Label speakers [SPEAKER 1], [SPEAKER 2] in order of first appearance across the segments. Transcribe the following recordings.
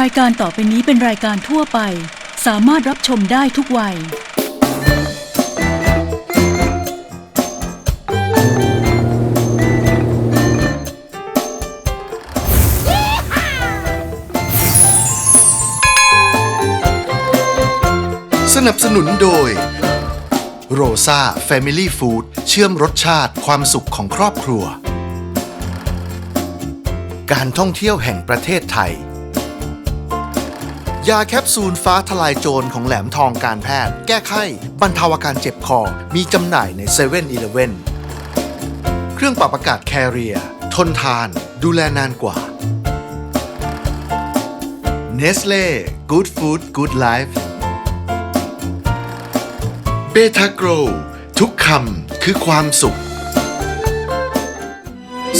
[SPEAKER 1] รายการต่อไปนี้เป็นรายการทั่วไป สามารถรับชมได้ทุกวัย
[SPEAKER 2] สนับสนุนโดยโรซาเฟมิลี่ฟู้ดเชื่อมรสชาติความสุขของครอบครัว การท่องเที่ยวแห่งประเทศไทย ยาแคปซูลฟ้าทลายโจรของแหลมทองการแพทย์ แก้ไข้ บรรเทาอาการเจ็บคอ มีจำหน่ายใน7 e เ e ่ e อเครื่องปรับอากาศแคเรีย ทนทาน ดูแลนานกว่าเนสเล่ Good Food Good Life เบทาโกรทุกคำคือความสุข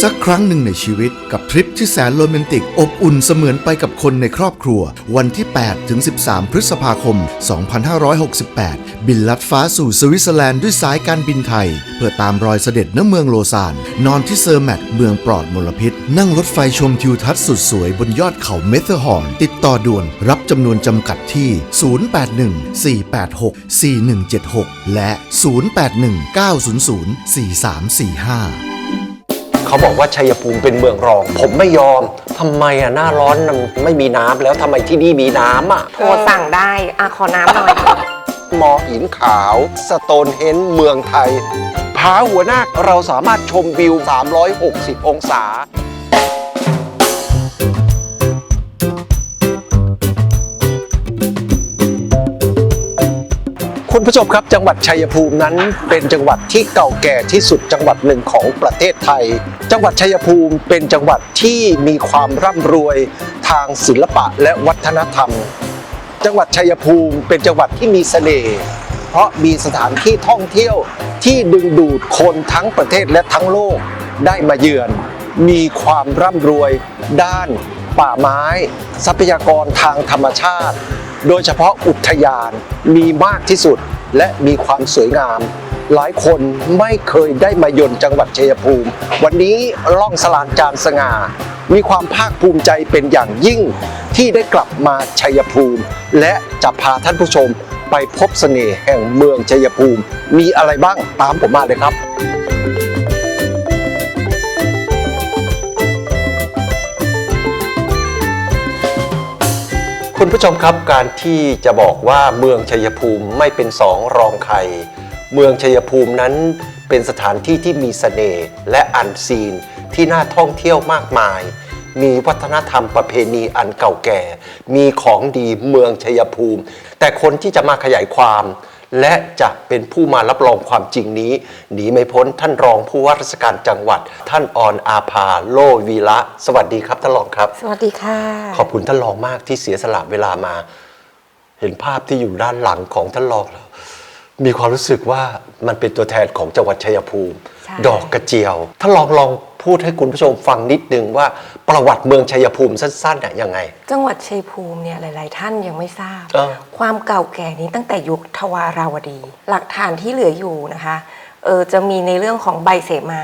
[SPEAKER 2] สักครั้งหนึ่งในชีวิตกับทริปที่แสนโรแมนติก อบอุ่นเสมือนไปกับคนในครอบครัว วันที่ 8 ถึง 13 พฤษภาคม 2568 บินลัดฟ้าสู่สวิตเซอร์แลนด์ด้วยสายการบินไทย เพื่อตามรอยเสด็จณเมืองโลซาน นอนที่เซอร์แมตเมืองปลอดมลพิษ นั่งรถไฟชมทิวทัศน์สุดสวยบนยอดเขาเมเทอร์ฮอร์นติดต่อด่วนรับจำนวนจำกัดที่ 081-486-4176 และ 081-900-4345
[SPEAKER 3] เขาบอกว่าชัยภูมิเป็นเมืองรอง ผมไม่ยอมทำไมอะหน้าร้อนมันไม่มีน้ำแล้วทำไมที่นี่มีน้ำอะ
[SPEAKER 4] โทรสั่งได้อะขอน้ำหน่อย
[SPEAKER 3] มอหินขาว สโตนเฮนจ์เมืองไทย ผาหัวหน้าคเราสามารถชมวิว 360 องศา คุณผู้ชมครับจังหวัดชัยภูมินั้น เป็นจังหวัดที่เก่าแก่ที่สุดจังหวัดหนึ่งของประเทศไทย จังหวัดชัยภูมิเป็นจังหวัดที่มีความร่ำรวยทางศิลปะและวัฒนธรรม จังหวัดชัยภูมิเป็นจังหวัดที่มีเสน่ห์เพราะมีสถานที่ท่องเที่ยวที่ดึงดูดคนทั้งประเทศและทั้งโลกได้มาเยือน มีความร่ำรวยด้านป่าไม้ ทรัพยากรทางธรรมชาติ โดยเฉพาะอุทยานมีมากที่สุดและมีความสวยงาม หลายคนไม่เคยได้มายนจังหวัดชัยภูมิ วันนี้ล่องสลานจานสง่า มีความภาคภูมิใจเป็นอย่างยิ่งที่ได้กลับมาชัยภูมิ และจะพาท่านผู้ชมไปพบเสน่ห์แห่งเมืองชัยภูมิ มีอะไรบ้างตามผมมาเลยครับ คุณผู้ชมครับการที่จะบอกว่าเมืองชัยภูมิไม่เป็นสองรองใคร เมืองชัยภูมินั้นเป็นสถานที่ที่มีเสน่ห์และอันซีนที่น่าท่องเที่ยวมากมาย มีวัฒนธรรมประเพณีอันเก่าแก่ มีของดีเมืองชัยภูมิ แต่คนที่จะมาขยายความ และจะเป็นผู้มารับรองความจริงนี้ หนีไม่พ้นท่านรองผู้ว่าราชการจังหวัด ท่านออนอาภาโลวีระสวัสดีครับท่านรองครับ
[SPEAKER 4] สวัสดีค่ะ
[SPEAKER 3] ขอบคุณท่านรองมากที่เสียสละเวลามา เห็นภาพที่อยู่ด้านหลังของท่านรองแล้วมีความรู้สึกว่ามันเป็นตัวแทนของจังหวัดชัยภูมิ
[SPEAKER 4] ใช่
[SPEAKER 3] ดอกกระเจียวท่านรองลอง พูดให้คุณผู้ชมฟังนิดนึงว่าประวัติเมืองชัยภูมิสั้นๆน่ะยังไง
[SPEAKER 4] จังหวัดชัยภูมิเนี่ยหลาย ๆ ท่านยังไม่ทราบ
[SPEAKER 3] เออ
[SPEAKER 4] ความเก่าแก่นี้ตั้งแต่ยุคทวาราวดี หลักฐานที่เหลืออยู่นะคะเออจะมีในเรื่องของใบเสมา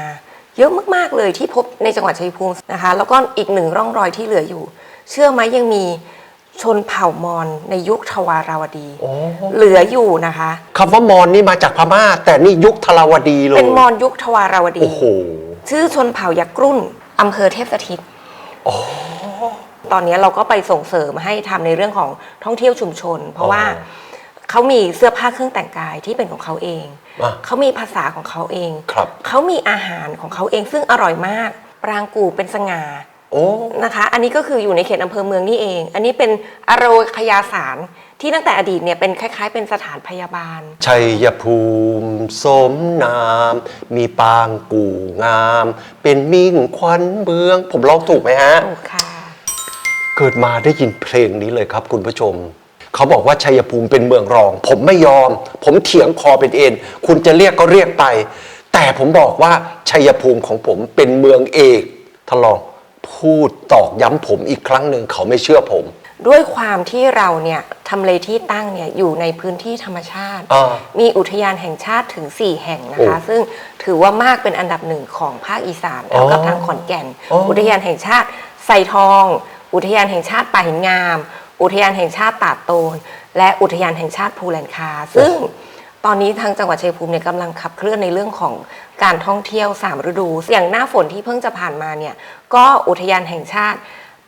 [SPEAKER 4] เยอะมากๆเลยที่พบในจังหวัดชัยภูมินะคะ แล้วก็อีกหนึ่งร่องรอยที่เหลืออยู่ เชื่อไหมยังมีชนเผ่ามอญในยุคทวาราวดี
[SPEAKER 3] โอ้
[SPEAKER 4] เหลืออยู่นะคะ
[SPEAKER 3] คำว่ามอญนี่มาจากพม่า แต่นี่ยุคทราวดีเลย
[SPEAKER 4] เป็นมอญยุคทวาราวดี
[SPEAKER 3] โอ้โห
[SPEAKER 4] ชื่อชนเผ่ายักษ์กรุ่นอำเภอเทพสถิตตอนนี้เราก็ไปส่งเสริมให้ทำในเรื่องของท่องเที่ยวชุมชน เพราะว่า
[SPEAKER 3] อ๋อ
[SPEAKER 4] เขามีเสื้อผ้าเครื่องแต่งกายที่เป็นของเขาเอง
[SPEAKER 3] อะ
[SPEAKER 4] เขามีภาษาของเขาเอง
[SPEAKER 3] ครับ
[SPEAKER 4] เขามีอาหารของเขาเองซึ่งอร่อยมาก ปรางกูเป็นสง่า
[SPEAKER 3] โอ้
[SPEAKER 4] นะคะ อันนี้ก็คืออยู่ในเขตอำเภอเมืองนี่เอง อันนี้เป็นอโรคยาสาร ที่ตั้งแต่อดีตเนี่ยเป็นคล้าย ๆ เป็นสถานพยาบาล
[SPEAKER 3] ชัยภูมิสมนาม มีปางกู่งาม เป็นมิ่งขวัญเมือง ผมร้องถูกไหมฮะ
[SPEAKER 4] ถูกค่ะ
[SPEAKER 3] เกิดมาได้ยินเพลงนี้เลยครับคุณผู้ชม เขาบอกว่าชัยภูมิเป็นเมืองรอง ผมไม่ยอม ผมเถียงคอเป็นเอ็น คุณจะเรียกก็เรียกไป แต่ผมบอกว่าชัยภูมิของผมเป็นเมืองเอกท่านลองพูดตอกย้ำผมอีกครั้งหนึ่งเขาไม่เชื่อผม
[SPEAKER 4] ด้วยความที่เราเนี่ยทำเลที่ตั้งเนี่ยอยู่ในพื้นที่ธรรมชาติ
[SPEAKER 3] อ่า
[SPEAKER 4] มีอุทยานแห่งชาติถึง 4 แห่งนะคะ
[SPEAKER 3] โอ้
[SPEAKER 4] ซึ่งถือว่ามากเป็นอันดับหนึ่งของภาคอีสานเท่ากับ
[SPEAKER 3] อ๋อ
[SPEAKER 4] ทางขอนแก่น
[SPEAKER 3] อ๋ออุ
[SPEAKER 4] อุทยานแห่งชาติไซทอง อุทยานแห่งชาติป่าหินงาม อุทยานแห่งชาติตาดโตน และอุทยานแห่งชาติภูแลนคา ซึ่งตอนนี้ทางจังหวัดชัยภูมิเนี่ยกำลังขับเคลื่อนในเรื่องของการท่องเที่ยวสามฤดู อย่างหน้าฝนที่เพิ่งจะผ่านมาเนี่ยก็อุทยานแห่งชาติ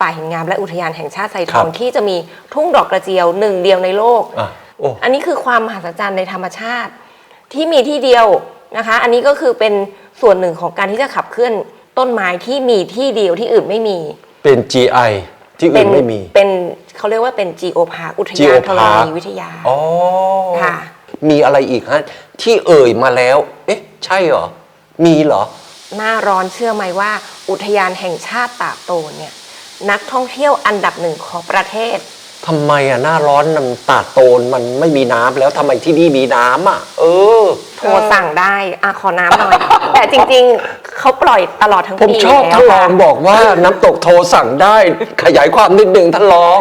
[SPEAKER 4] ป่าหินงามและอุทยานแห่งชาติไซทอง
[SPEAKER 3] ครับ
[SPEAKER 4] ที่จะมีทุ่งดอกกระเจียวหนึ่งเดียวในโลก
[SPEAKER 3] อะโอ้
[SPEAKER 4] อันนี้คือความมหัศจรรย์ในธรรมชาติ ที่มีที่เดียวนะคะ อันนี้ก็คือเป็นส่วนหนึ่งของการที่จะขับเคลื่อนต้นไม้ที่มีที่เดียวที่อื่นไม่มี
[SPEAKER 3] เป็น GI ที่
[SPEAKER 4] เป็
[SPEAKER 3] อื่นไม่มี
[SPEAKER 4] เป็นเขาเรียกว่าเป็น Geo Park อุทยาน
[SPEAKER 3] Geo
[SPEAKER 4] ธร
[SPEAKER 3] Park
[SPEAKER 4] ณีวิทยา
[SPEAKER 3] อ๋อ
[SPEAKER 4] ค่ะ
[SPEAKER 3] มีอะไรอีกฮะที่เอ่ยมาแล้ว เอ๊ะ ใช่เหรอ มีเหรอ
[SPEAKER 4] หน้าร้อนเชื่อไหมว่า อุทยานแห่งชาติตาดโตนเนี่ย นักท่องเที่ยวอันดับหนึ่งของประเทศ
[SPEAKER 3] ทำไมอะหน้าร้อนน้ำตาดโตนมันไม่มีน้ำแล้วทำไมที่นี่มีน้ำอะ เออ
[SPEAKER 4] โทรสั่งได้อะขอน้ำหน่อย แต่จริงๆ เขาปล่อยตลอดทั้ง
[SPEAKER 3] ผม
[SPEAKER 4] ปี
[SPEAKER 3] ชอบ
[SPEAKER 4] แล้ว
[SPEAKER 3] ท่านรอง
[SPEAKER 4] ค่ะ
[SPEAKER 3] บอกว่าน้ำตกโทรสั่งได้ ขยายความนิดนึงท่านรอง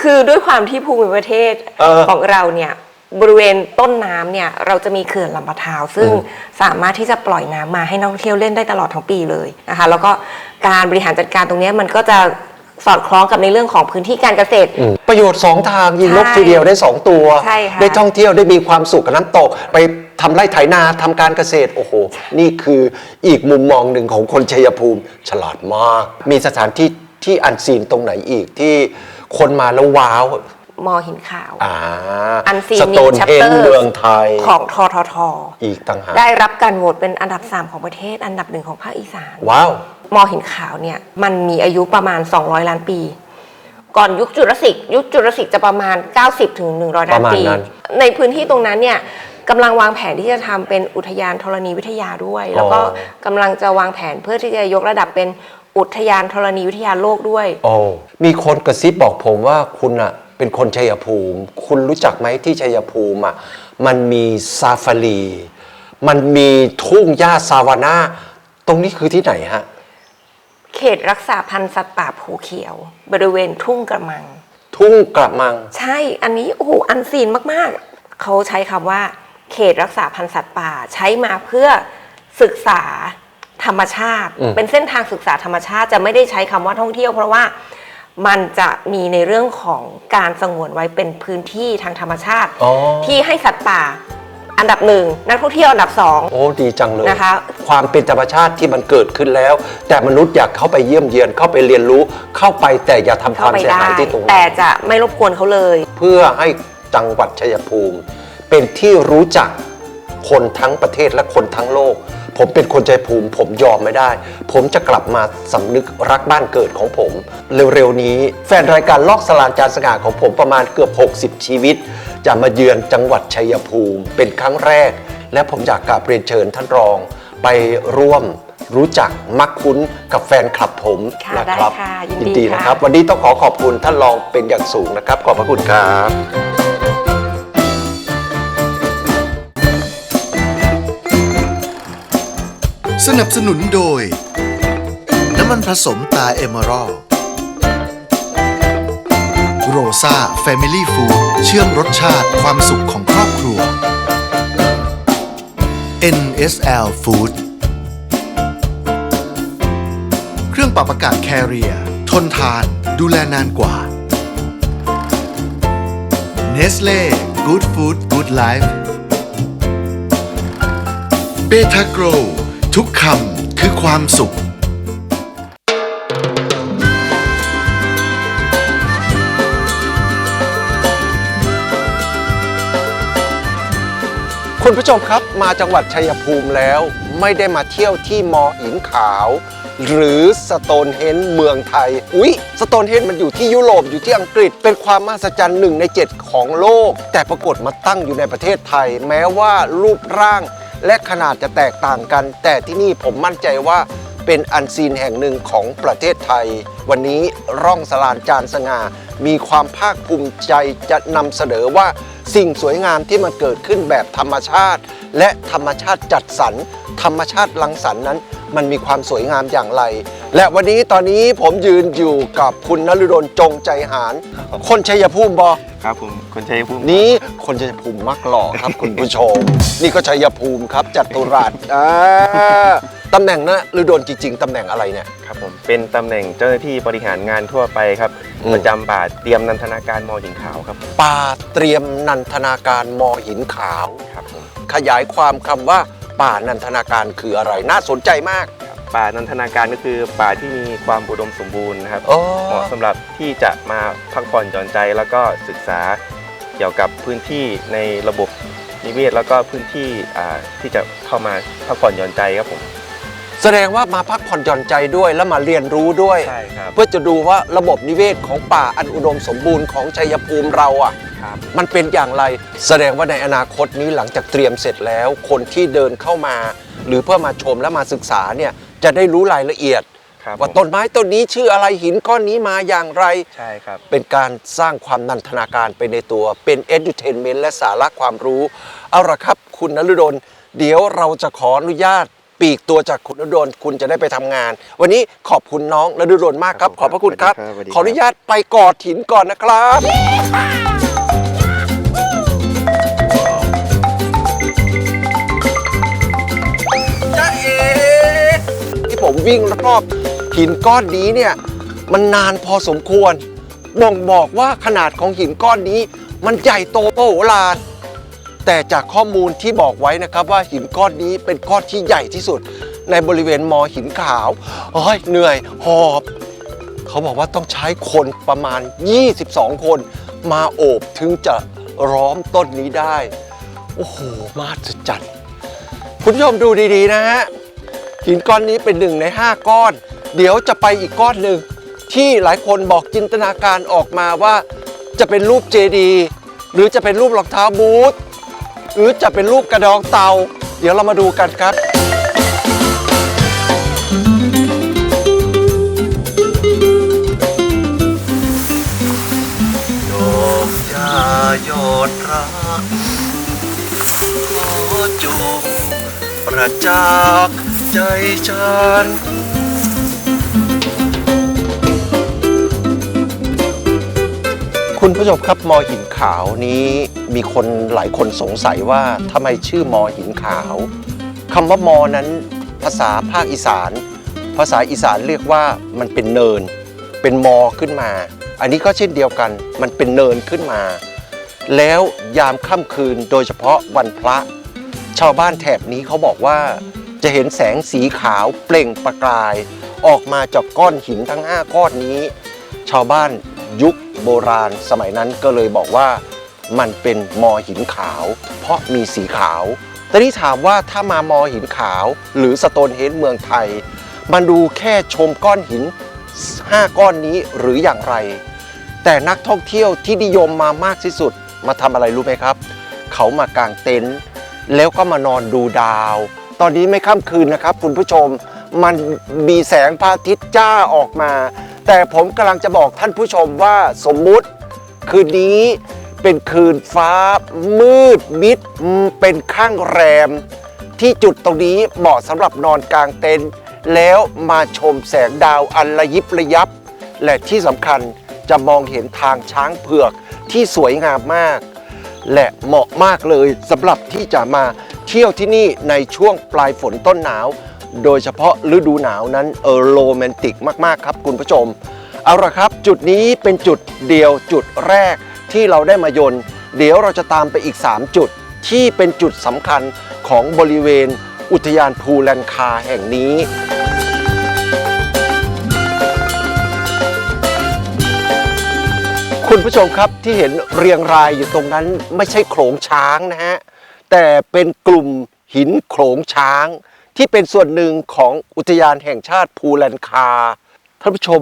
[SPEAKER 4] คือด้วยความที่ภูมิประเทศ
[SPEAKER 3] เออ
[SPEAKER 4] ของเราเนี่ย บริเวณต้นน้ำเนี่ย เราจะมีเขื่อนลำปะทาว ซึ่งสามารถที่จะปล่อยน้ำมาให้นักท่องเที่ยวเล่นได้ตลอดทั้งปีเลยนะคะ แล้วก็การบริหารจัดการตรงเนี้ยมันก็จะ สอดคล้องกับในเรื่องของพื้นที่การเกษตร
[SPEAKER 3] อืมประโยชน์สองทางยิงนก
[SPEAKER 4] ใช่
[SPEAKER 3] ทีเดียวได้สองตัว
[SPEAKER 4] ใช่ค่ะ
[SPEAKER 3] ได้ท่องเที่ยวได้มีความสุขกับน้ำตก ไปทำไร่ไถนาทำการเกษตร โอ้โห นี่คืออีกมุมมองหนึ่งของคนชัยภูมิฉลาดมาก มีสถานที่ที่อันซีนตรงไหนอีกที่คนมาแล้วว้าว
[SPEAKER 4] มอหินขาว
[SPEAKER 3] อ่า
[SPEAKER 4] อันซี
[SPEAKER 3] ส
[SPEAKER 4] นิ
[SPEAKER 3] โต
[SPEAKER 4] ก
[SPEAKER 3] น
[SPEAKER 4] ชัป
[SPEAKER 3] เฮน
[SPEAKER 4] เตอร์
[SPEAKER 3] เมืองไทย
[SPEAKER 4] ของททท
[SPEAKER 3] อีกต่างหาก
[SPEAKER 4] ได้รับการโหวตเป็นอันดับ 3 ของประเทศ อันดับหนึ่งของภาคอีสาน
[SPEAKER 3] ว้าว
[SPEAKER 4] มอหินขาวเนี่ยมันมีอายุประมาณ 200 ล้านปี ก่อนยุคจุลศิกยุคจุลศิกจะประมาณ 90ถึง100 ล้านปี
[SPEAKER 3] ประมาณนั้น
[SPEAKER 4] ในพื้นที่ตรงนั้นเนี่ยกำลังวางแผนที่จะทำเป็นอุทยานธรณีวิทยาด้วย แล้วก็กำลังจะวางแผนเพื่อที่จะยกระดับเป็นอุทยานธรณีวิทยาโลกด้วย
[SPEAKER 3] โอ้มีคนกระซิบบอกผมว่าคุณอะเป็นคนชัยภูมิ คุณรู้จักไหมที่ชัยภูมิอะมันมีซาฟารี มันมีทุ่งหญ้าซาวาน่าตรงนี้คือที่ไหนฮะ
[SPEAKER 4] เขตรักษาพันธุ์สัตว์ป่าภูเขียว บริเวณทุ่งกระมัง
[SPEAKER 3] ทุ่งกระมัง
[SPEAKER 4] ใช่ อันนี้โอ้โหอันซีนมากๆ เขาใช้คำว่า เขตรักษาพันธุ์สัตว์ป่าใช้มาเพื่อศึกษาธรรมชาติ
[SPEAKER 3] อืม
[SPEAKER 4] เป็นเส้นทางศึกษาธรรมชาติจะไม่ได้ใช้คำว่าท่องเที่ยว เพราะว่ามันจะมีในเรื่องของการสงวนไว้เป็นพื้นที่ทางธรรมชาติ
[SPEAKER 3] อ๋อ
[SPEAKER 4] ที่ให้สัตว์ป่า อันดับหนึ่งนักท่องเที่ยวอันดับสอง
[SPEAKER 3] โอ้ดีจังเลย
[SPEAKER 4] นะคะ
[SPEAKER 3] ความเป็นธรรมชาติที่มันเกิดขึ้นแล้ว แต่มนุษย์อยากเข้าไปเยี่ยมเยียนเข้าไปเรียนรู้เข้าไปแต่อย่าทำคาม
[SPEAKER 4] เข้าวไป
[SPEAKER 3] เสีย
[SPEAKER 4] ได้
[SPEAKER 3] หายที่ตรงนั้น
[SPEAKER 4] แต่จะไม่รบกวนเขาเลย
[SPEAKER 3] เพื่อให้จังหวัดชัยภูมิ เป็นที่รู้จักคนทั้งประเทศและคนทั้งโลก ผมเป็นคนชัยภูมิ ผมยอมไม่ได้ ผมจะกลับมาสำนึกรักบ้านเกิดของผม เร็วๆนี้ แฟนรายการลอกสลานจานสง่าของผมประมาณเกือบ 60 ชีวิต จะมาเยือนจังหวัดชัยภูมิ เป็นครั้งแรก และผมอยากกราบเรียนเชิญท่านรอง ไปร่วมรู้จักมักคุ้นกับแฟนคลับผม
[SPEAKER 4] ค่ะ
[SPEAKER 3] นะครับ
[SPEAKER 4] ได้ค่ะยินดี
[SPEAKER 3] ดี
[SPEAKER 4] ค่ะ
[SPEAKER 3] นะครับ วันนี้ต้องขอขอบคุณท่านรองเป็นอย่างสูงนะครับ ขอบพระคุณครับ
[SPEAKER 2] สนับสนุนโดย น้ำมันผสมตาเอเมอรัล โรซาเฟมิลี่ฟู้ดเชื่อมรสชาติความสุขของครอบครัว NSL Food เครื่องปรับอากาศแคเรีย ทนทาน ดูแลนานกว่า Nestle Good Food Good Life เบทาโกรทุกคำคือความสุข
[SPEAKER 3] คุณผู้ชมครับมาจังหวัดชัยภูมิแล้ว ไม่ได้มาเที่ยวที่มอหินขาว หรือสโตนเฮนเมืองไทย อุ๊ยสโตนเฮนมันอยู่ที่ยุโรปอยู่ที่อังกฤษ เป็นความมหัศจรรย์หนึ่งใน 7 ของโลก แต่ปรากฏมาตั้งอยู่ในประเทศไทย แม้ว่ารูปร่างและขนาดจะแตกต่างกัน แต่ที่นี่ผมมั่นใจว่าเป็นอันซีนแห่งหนึ่งของประเทศไทย วันนี้ร่องสลานจานสง่ามีความภาคภูมิใจจะนำเสนอว่า สิ่งสวยงามที่มันเกิดขึ้นแบบธรรมชาติ และธรรมชาติจัดสรรธรรมชาติรังสรรค์นั้น มันมีความสวยงามอย่างไร และวันนี้ตอนนี้ผมยืนอยู่กับคุณนฤดลจงใจหาร คนชัยภูมิบอ
[SPEAKER 5] ครับผมคนชัยภูมิ
[SPEAKER 3] นี้คนชัยภูมิมักหล่อครับคุณผู้ชม นี่ก็ชัยภูมิครับจัตุรัสอ่า ตำแหน่งนะฤดลจริง ๆตำแหน่งอะไรเนี่ย
[SPEAKER 5] ครับผมเป็นตำแหน่งเจ้าหน้าที่บริหารงานทั่วไปครับ
[SPEAKER 3] อืม
[SPEAKER 5] ประจำบาทเตรียมนันทนาการมอหินขาวครับ
[SPEAKER 3] ป่าเตรียมนันทนาการมอหินขาว
[SPEAKER 5] ครับผม
[SPEAKER 3] ขยายความคำว่า ป่านันทนาการคืออะไรน่าสนใจมาก
[SPEAKER 5] ป่านันทนาการก็คือป่าที่มีความอุดมสมบูรณ์นะครับ
[SPEAKER 3] โอ้
[SPEAKER 5] เหมาะสำหรับที่จะมาพักผ่อนหย่อนใจแล้วก็ศึกษาเกี่ยวกับพื้นที่ในระบบนิเวศแล้วก็พื้นที่อ่าที่จะเข้ามาพักผ่อนหย่อนใจครับผม
[SPEAKER 3] แสดงว่ามาพักผ่อนหย่อนใจด้วยแล้วมาเรียนรู้ด้วย
[SPEAKER 5] ใช่ครับ
[SPEAKER 3] เพื่อจะดูว่าระบบนิเวศของป่าอันอุดมสมบูรณ์ของชัยภูมิเราอะ
[SPEAKER 5] ครับ
[SPEAKER 3] มันเป็นอย่างไร แสดงว่าในอนาคตนี้หลังจากเตรียมเสร็จแล้ว คนที่เดินเข้ามา หรือเพื่อมาชมและมาศึกษาเนี่ยจะได้รู้รายละเอียด
[SPEAKER 5] ครับ
[SPEAKER 3] ว่า
[SPEAKER 5] ผม
[SPEAKER 3] ต้นไม้ต้นนี้ชื่ออะไรหินก้อนนี้มาอย่างไร
[SPEAKER 5] ใช่ครับ
[SPEAKER 3] เป็นการสร้างความนันทนาการไปในตัว เป็น edutainment และสาระความรู้ เอาละครับ คุณนฤดล เดี๋ยวเราจะขออนุญาต ปีกตัวจากคุณนฤดลคุณจะได้ไปทำงาน วันนี้ขอบคุณน้องนฤดลมากครับ ขอบพระคุณครับ
[SPEAKER 5] สวัสดีครับ
[SPEAKER 3] ขออนุญาตไปกอดหินก่อนนะครับจ้าเอ๋ที่ผมวิ่งรอบหินก้อนนี้เนี่ย มันนานพอสมควร บ่งบอกว่าขนาดของหินก้อนนี้ มันใหญ่โตโมโหลาน แต่จากข้อมูลที่บอกไว้นะครับว่าหินก้อนนี้เป็นก้อนที่ใหญ่ที่สุด ในบริเวณมอหินขาวเฮ้ยเหนื่อยหอบเขาบอกว่าต้องใช้คนประมาณ 22 คนมาโอบถึงจะร้อมต้นนี้ได้ โอ้โห มาสจัดคุณผู้ชมดูดีๆนะฮะ หินก้อนนี้เป็นหนึ่งใน 5 ก้อน เดี๋ยวจะไปอีกก้อนหนึ่งที่หลายคนบอกจินตนาการออกมาว่า จะเป็นรูปเจดี หรือจะเป็นรูปรองเท้าบูท หรือจะเป็นรูปกระดองเตา เดี๋ยวเรามาดูกันครับดอกยายอดรักขอจงประจักษ์ใจฉัน คุณผู้ชมครับมอหินขาวนี้มีคนหลายคนสงสัยว่าทำไมชื่อมอหินขาวคำว่ามอนั้นภาษาภาคอีสาน ภาษาอีสานเรียกว่ามันเป็นเนิน เป็นมอขึ้นมา อันนี้ก็เช่นเดียวกัน มันเป็นเนินขึ้นมา แล้วยามค่ำคืนโดยเฉพาะวันพระ ชาวบ้านแถบนี้เขาบอกว่าจะเห็นแสงสีขาวเปล่งประกาย ออกมาจากก้อนหินทั้ง 5 ก้อนนี้ ชาวบ้านยุค โบราณสมัยนั้นก็เลยบอกว่ามันเป็นมอหินขาว เพราะมีสีขาว แต่นี่ถามว่าถ้ามามอหินขาว หรือสโตนเฮนเมืองไทย มันดูแค่ชมก้อนหิน 5 ก้อนนี้หรืออย่างไร แต่นักท่องเที่ยวที่นิยมมามากที่สุด มาทำอะไรรู้ไหมครับ เขามากางเต็นท์แล้วก็มานอนดูดาว ตอนนี้ไม่ค่ำคืนนะครับ คุณผู้ชม มันมีแสงพระอาทิตย์จ้าออกมา แต่ผมกำลังจะบอกท่านผู้ชมว่าสมมุติ คืนนี้เป็นคืนฟ้า มืดมิดเป็นข้างแรม ที่จุดตรงนี้เหมาะสำหรับนอนกลางเต็นท์แล้วมาชมแสงดาวอันระยิบระยับ และที่สำคัญจะมองเห็นทางช้างเผือกที่สวยงามมาก และเหมาะมากเลยสำหรับที่จะมาเที่ยวที่นี่ในช่วงปลายฝนต้นหนาว โดยเฉพาะฤดูหนาวนั้นเออโรแมนติกมาก ๆ ครับคุณผู้ชม เอาละครับ จุดนี้เป็นจุดเดียวจุดแรกที่เราได้มายน์เดี๋ยวเราจะตามไปอีก 3 จุดที่เป็นจุดสำคัญของบริเวณอุทยานภูแลนคาแห่งนี้คุณผู้ชมครับที่เห็นเรียงรายอยู่ตรงนั้นไม่ใช่โขลงช้างนะฮะ แต่เป็นกลุ่มหินโขลงช้าง ที่เป็นส่วนหนึ่งของอุทยานแห่งชาติภูแลนคาท่านผู้ชม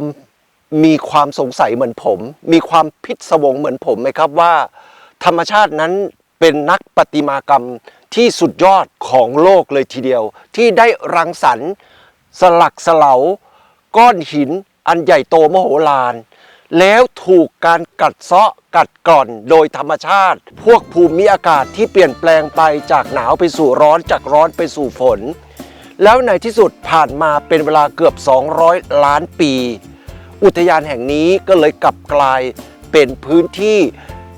[SPEAKER 3] มีความสงสัยเหมือนผม มีความพิศวงเหมือนผมไหมครับว่า ธรรมชาตินั้นเป็นนักประติมากรรมที่สุดยอดของโลกเลยทีเดียว ที่ได้รังสรรค์สลักสลาก้อนหินอันใหญ่โตมโหฬารแล้วถูกการกัดเซาะกัดกร่อนโดยธรรมชาติ พวกภูมิอากาศที่เปลี่ยนแปลงไปจากหนาวไปสู่ร้อนจากร้อนไปสู่ฝน แล้วในที่สุดผ่านมาเป็นเวลาเกือบ 200 ล้านปี อุทยานแห่งนี้ก็เลยกลับกลายเป็นพื้นที่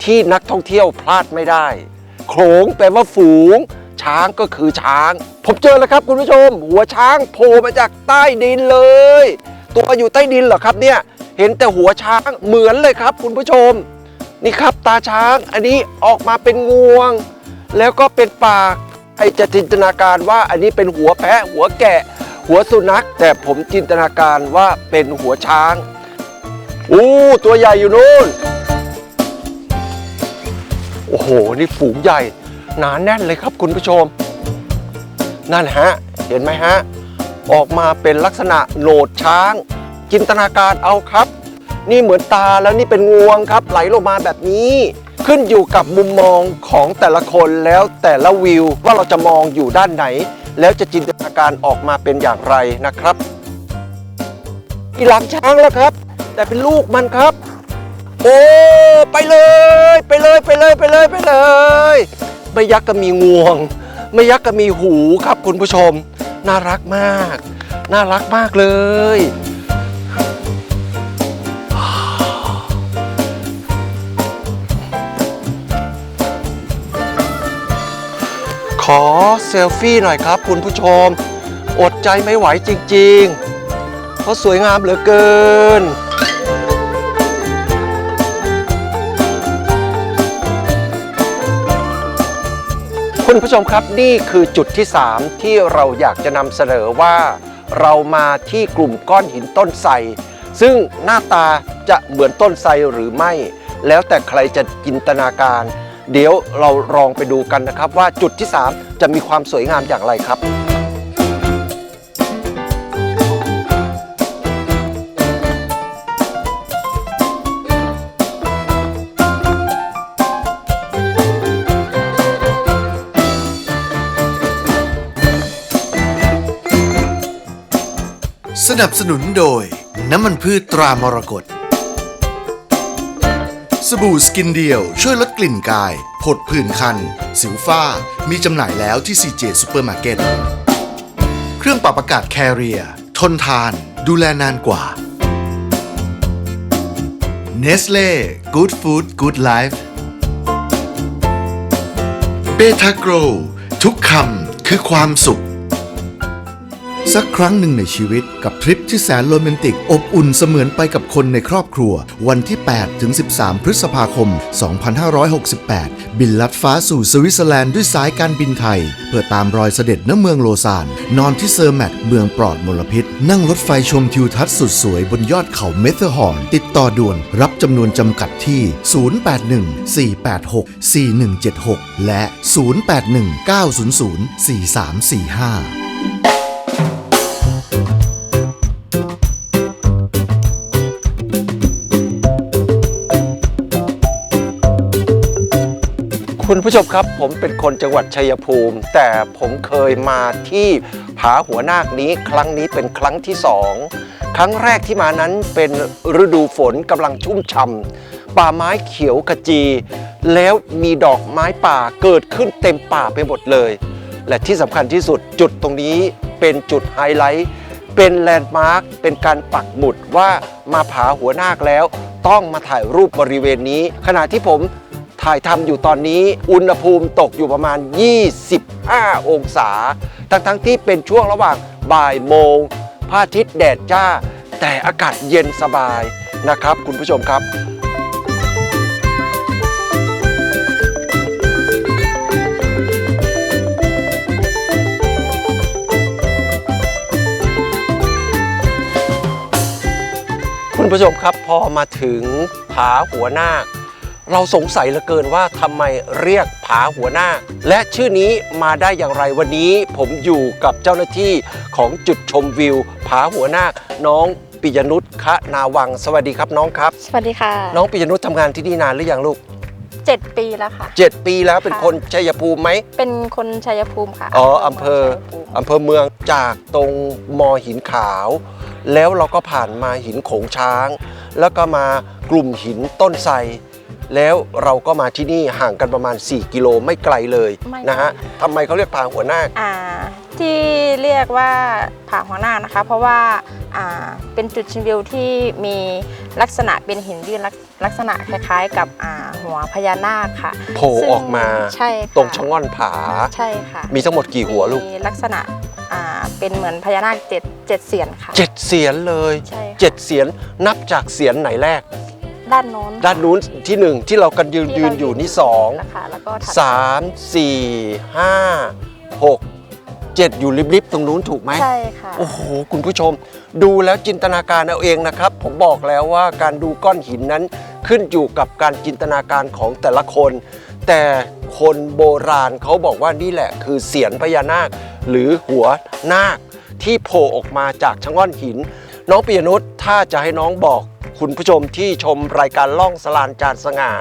[SPEAKER 3] ที่นักท่องเที่ยวพลาดไม่ได้ โขงแปลว่าฝูง ช้างก็คือช้าง ผมเจอแล้วครับคุณผู้ชม หัวช้างโผล่มาจากใต้ดินเลย ตัวอยู่ใต้ดินเหรอครับเนี่ย เห็นแต่หัวช้างเหมือนเลยครับ คุณผู้ชม นี่ครับตาช้างอันนี้ออกมาเป็นงวง แล้วก็เป็นปาก ไอจะจินตนาการว่าอันนี้เป็นหัวแพะหัวแกะ หัวสุนัข แต่ผมจินตนาการว่าเป็นหัวช้างอู้ตัวใหญ่อยู่นู่น โอ้โห นี่ฝูงใหญ่ หนาแน่นเลยครับคุณผู้ชม นั่นฮะ เห็นไหมฮะ ออกมาเป็นลักษณะโหนดช้าง จินตนาการเอาครับ นี่เหมือนตาแล้วนี่เป็นงวงครับ ไหลลงมาแบบนี้ ขึ้นอยู่กับมุมมองของแต่ละคนแล้วแต่ละวิวว่าเราจะมองอยู่ด้านไหน แล้วจะจินตนาการออกมาเป็นอย่างไรนะครับอีหลังช้างแล้วครับ แต่เป็นลูกมันครับ โอ้ไปเลย ไปเลยไปเลยไปเลยไปเลยไม่ยักษ์ก็มีงวง ไม่ยักษ์ก็มีหูครับคุณผู้ชม น่ารักมาก น่ารักมากเลย อเซลฟี่หน่อยครับ คุณผู้ชม อดใจไม่ไหวจริงๆ เพราะสวยงามเหลือเกิน คุณผู้ชมครับนี่คือจุดที่ 3 ที่เราอยากจะนำเสนอว่าเรามาที่กลุ่มก้อนหินต้นไทรซึ่งหน้าตาจะเหมือนต้นไทรหรือไม่ แล้วแต่ใครจะจินตนาการ เดี๋ยวเราลองไปดูกันนะครับ ว่าจุดที่ 3 จะมีความสวยงามอย่างไรครับ
[SPEAKER 2] สนับสนุนโดย น้ำมันพืชตรามรกต บู่สกินเดียว ช่วยลดกลิ่นกาย ผดผื่นคัน สิวฝ้า มีจำหน่ายแล้วที่ CJ Supermarket เครื่องปรับอากาศแคเรียทนทาน ดูแลนานกว่า n e s l e Good Food Good Life เบทาโกรทุกคำคือความสุข สักครั้งหนึ่งในชีวิตกับทริปที่แสนโรแมนติก อบอุ่นเสมือนไปกับคนในครอบครัว วันที่ 8 ถึง 13 พฤษภาคม 2568 บินลัดฟ้าสู่สวิตเซอร์แลนด์ด้วยสายการบินไทย เพื่อตามรอยเสด็จณเมืองโลซาน นอนที่เซอร์แมตเมืองปลอดมลพิษ นั่งรถไฟชมทิวทัศน์สุดสวยบนยอดเขาเมเทอร์ฮอร์นติดต่อด่วนรับจำนวนจำกัดที่ 081-486-4176 และ 081-900-4345
[SPEAKER 3] คุณผู้ชมครับ ผมเป็นคนจังหวัดชัยภูมิ แต่ผมเคยมาที่ผาหัวนาคนี้ครั้งนี้เป็นครั้งที่สองครั้งแรกที่มานั้นเป็นฤดูฝนกำลังชุ่มฉ่ำป่าไม้เขียวขจี แล้วมีดอกไม้ป่าเกิดขึ้นเต็มป่าไปหมดเลย และที่สำคัญที่สุดจุดตรงนี้เป็นจุดไฮไลท์เป็นแลนด์มาร์คเป็นการปักหมุดว่ามาผาหัวนาคแล้ว ต้องมาถ่ายรูปบริเวณนี้ ขณะที่ผม ถ่ายทำอยู่ตอนนี้อุณหภูมิตกอยู่ประมาณ 25 องศา ทั้งๆที่เป็นช่วงระหว่างบ่ายโมงพระอาทิตย์แดดจ้า แต่อากาศเย็นสบายนะครับ คุณผู้ชมครับคุณผู้ชมครับพอมาถึงผาหัวนาค เราสงสัยเหลือเกินว่าทำไมเรียกผาหัวนาคและชื่อนี้มาได้อย่างไรวันนี้ ผมอยู่กับเจ้าหน้าที่ของจุดชมวิว ผาหัวนาคน้องปิยนุชคะนาวัง สวัสดีครับน้องครับ
[SPEAKER 6] สวัสดีค่ะ
[SPEAKER 3] น้องปิยนุชทำงานที่นี่นานหรือยังลูก
[SPEAKER 6] เจ็ดปีแล้วค่ะ
[SPEAKER 3] 7 ปีแล้วเป็น
[SPEAKER 6] ค่ะ
[SPEAKER 3] คนชัยภูมิไหม
[SPEAKER 6] เป็นคนชัยภูมิค่ะ
[SPEAKER 3] อ๋ออำเภอ
[SPEAKER 6] ชัยภูมิ
[SPEAKER 3] อำเภอเมืองจากตรงมอหินขาว แล้วเราก็ผ่านมาหินโขงช้าง แล้วก็มากลุ่มหินต้นไทร แล้วเราก็มาที่นี่ห่างกันประมาณ 4 กิโลไม่ไกลเลย
[SPEAKER 6] ไม่
[SPEAKER 3] นะฮะทำไมเขาเรียกผาหัวหน้าค
[SPEAKER 6] อ่าที่เรียกว่าผาหัวหน้านะคะ เพราะว่าอ่าเป็นจุดชมวิวที่มีลักษณะเป็นหินยื่นลักลักษณะคล้ายๆ กับอ่าหัวพญานาคค่ะ
[SPEAKER 3] โผล่
[SPEAKER 6] ซึ่ง
[SPEAKER 3] ออกมา
[SPEAKER 6] ใช่ค่ะ
[SPEAKER 3] ตรงชะง่อนผา
[SPEAKER 6] ใช่ค่ะ
[SPEAKER 3] มีทั้งหมดกี่หัวลูก
[SPEAKER 6] มีลักษณะอ่าเป็นเหมือนพญานาคเจ็ดเจ็ดเสียนค่ะ
[SPEAKER 3] เจ็ดเสียนเลย
[SPEAKER 6] ใช่ค่ะ
[SPEAKER 3] เจ็ดเสียนนับจากเสียนไหนแรก
[SPEAKER 6] ด้านโน้น
[SPEAKER 3] ด้านนู้นที่หนึ่งที่เรากันยืน
[SPEAKER 6] ที่
[SPEAKER 3] ยืน
[SPEAKER 6] เรา
[SPEAKER 3] อยู่นี่สอง
[SPEAKER 6] นะคะแล้วก็ถัด
[SPEAKER 3] สามสี่ห้าหกเจ็ดอยู่ริบๆตรงนู้นถูกไหม
[SPEAKER 6] ใช่ค่ะ
[SPEAKER 3] โอ้โหคุณผู้ชม ดูแล้วจินตนาการเอาเองนะครับ ผมบอกแล้วว่าการดูก้อนหินนั้นขึ้นอยู่กับการจินตนาการของแต่ละคน แต่คนโบราณเขาบอกว่านี่แหละ คือเสียนพญานาค หรือหัวนาคที่โผล่ออกมาจากชะง่อนหิน น้องปียนุชถ้าจะให้น้องบอก คุณผู้ชมที่ชมรายการล่องสลานจานสง่า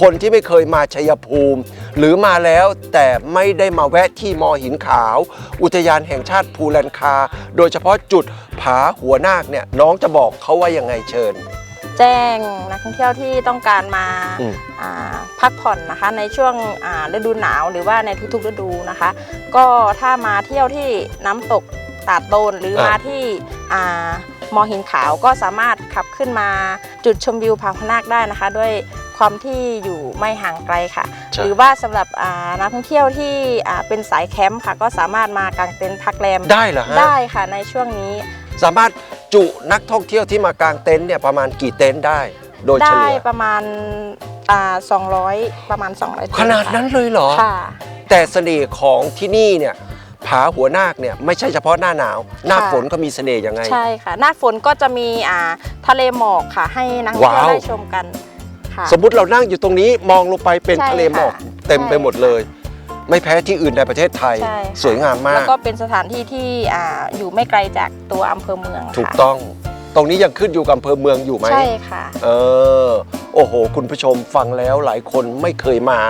[SPEAKER 3] คนที่ไม่เคยมาชัยภูมิ หรือมาแล้วแต่ไม่ได้มาแวะที่มอหินขาว อุทยานแห่งชาติภูแลนคา โดยเฉพาะจุดผาหัวนาคเนี่ยน้องจะบอกเขาว่ายังไงเชิญ
[SPEAKER 6] แจ้งนักท่องเที่ยวที่ต้องการมา
[SPEAKER 3] อืม
[SPEAKER 6] อ่าพักผ่อนนะคะในช่วงอ่าฤดูหนาวหรือว่าในทุกๆฤดูนะคะ ก็ถ้ามาเที่ยวที่น้ำตกตาดโตนหรือมาที่อ่า มอหินขาวก็สามารถขับขึ้นมาจุดชมวิวผาพนาคได้นะคะ ด้วยความที่อยู่ไม่ห่างไกลค่ะ
[SPEAKER 3] ใช่
[SPEAKER 6] หรือว่าสำหรับอ่านักท่องเที่ยวที่อ่าเป็นสายแคมป์ค่ะ ก็สามารถมากางเต็นท์พักแรม
[SPEAKER 3] ได้เหรอฮะ
[SPEAKER 6] ได้ค่ะในช่วงนี้
[SPEAKER 3] สามารถจุนักท่องเที่ยวที่มากางเต็นท์เนี่ยประมาณกี่เต็นท์ได้ โดยเฉ
[SPEAKER 6] ได้
[SPEAKER 3] ลี่ย
[SPEAKER 6] ประมาณอ่า200ประมาณ 200
[SPEAKER 3] ขนาดนั้นเลยเหรอ
[SPEAKER 6] ค่ะ
[SPEAKER 3] แต่เสน่ห์ของที่นี่เนี่ย ผาหัวนาคเนี่ยไม่ใช่เฉพาะหน้าหนาว หน้า
[SPEAKER 6] ค่ะ
[SPEAKER 3] ฝนก็มีเสน่ห์ยังไง
[SPEAKER 6] ใช่ค่ะ หน้าฝนก็จะมีอ่าทะเลหมอกค่ะ ให้นักท่องเที่ยว
[SPEAKER 3] ว้าว
[SPEAKER 6] ได้ชมกันค่ะ
[SPEAKER 3] สมมุติเรานั่งอยู่ตรงนี้มองลงไปเป็น
[SPEAKER 6] ใช่
[SPEAKER 3] ทะเลหมอก
[SPEAKER 6] ค่ะ
[SPEAKER 3] เต็มไป
[SPEAKER 6] ใช่
[SPEAKER 3] หมดเลย ไม่แพ้ที่อื่นในประเทศไทย
[SPEAKER 6] ใช่ค่ะ
[SPEAKER 3] สวยงามมา
[SPEAKER 6] แล้
[SPEAKER 3] ก
[SPEAKER 6] วก็เป็นสถานที่ที่อ่าอยู่ไม่ไกลจากตัวอำเภอเมืองค่ะ
[SPEAKER 3] ถูกต้อง ตรงนี้ยังขึ้นอยู่กับอำเภอเมืองอยู่ไหม
[SPEAKER 6] ใช่ค่ะ
[SPEAKER 3] เออ โอ้โห คุณผู้ชมฟังแล้วหลายคนไม่เคยมา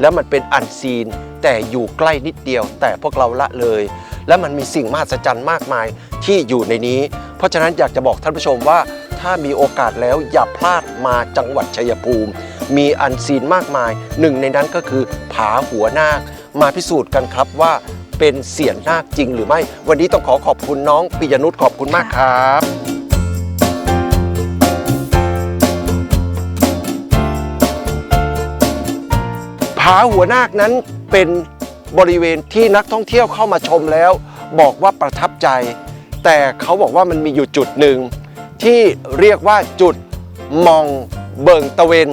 [SPEAKER 3] แล้วมันเป็นอันซีน แต่อยู่ใกล้นิดเดียว แต่พวกเราละเลย และมันมีสิ่งมหัศจรรย์มากมายที่อยู่ในนี้ เพราะฉะนั้นอยากจะบอกท่านผู้ชมว่า ถ้ามีโอกาสแล้วอย่าพลาดมาจังหวัดชัยภูมิ มีอันซีนมากมาย หนึ่งในนั้นก็คือผาหัวนาคมาพิสูจน์กันครับว่าเป็นเสียนนาคจริงหรือไม่ วันนี้ต้องขอขอบคุณน้องปิยนุชขอบคุณมากครับผาหัวนาคนั้น เป็นบริเวณที่นักท่องเที่ยวเข้ามาชมแล้ว บอกว่าประทับใจ แต่เขาบอกว่ามันมีอยู่จุดหนึ่ง ที่เรียกว่าจุดมองเบิงตะเวน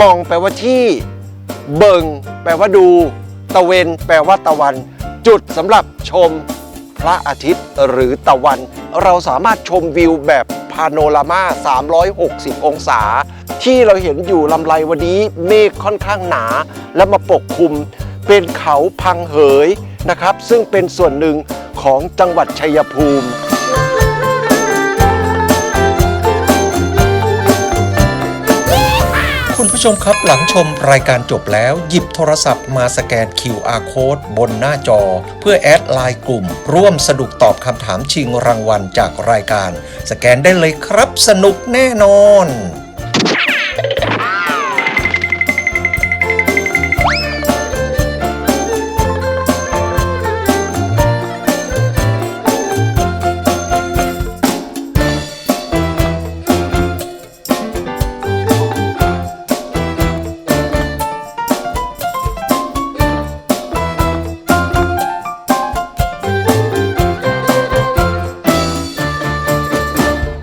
[SPEAKER 3] มองแปลว่าที่ เบิงแปลว่าดู ตะเวน แปลว่าตะวัน จุดสำหรับชมพระอาทิตย์หรือตะวัน เราสามารถชมวิวแบบ พาโนรามา 360 องศา ที่เราเห็นอยู่ลำไรวันนี้เมฆค่อนข้างหนา และมาปกคลุมเป็นเขาพังเหยนะครับ ซึ่งเป็นส่วนหนึ่งของจังหวัดชัยภูมิ
[SPEAKER 7] ผู้ชมครับหลังชมรายการจบแล้ว หยิบโทรศัพท์มาสแกน QR Code บนหน้าจอ เพื่อแอดไลน์กลุ่ม ร่วมสนุกตอบคำถามชิงรางวัลจากรายการ สแกนได้เลยครับสนุกแน่นอน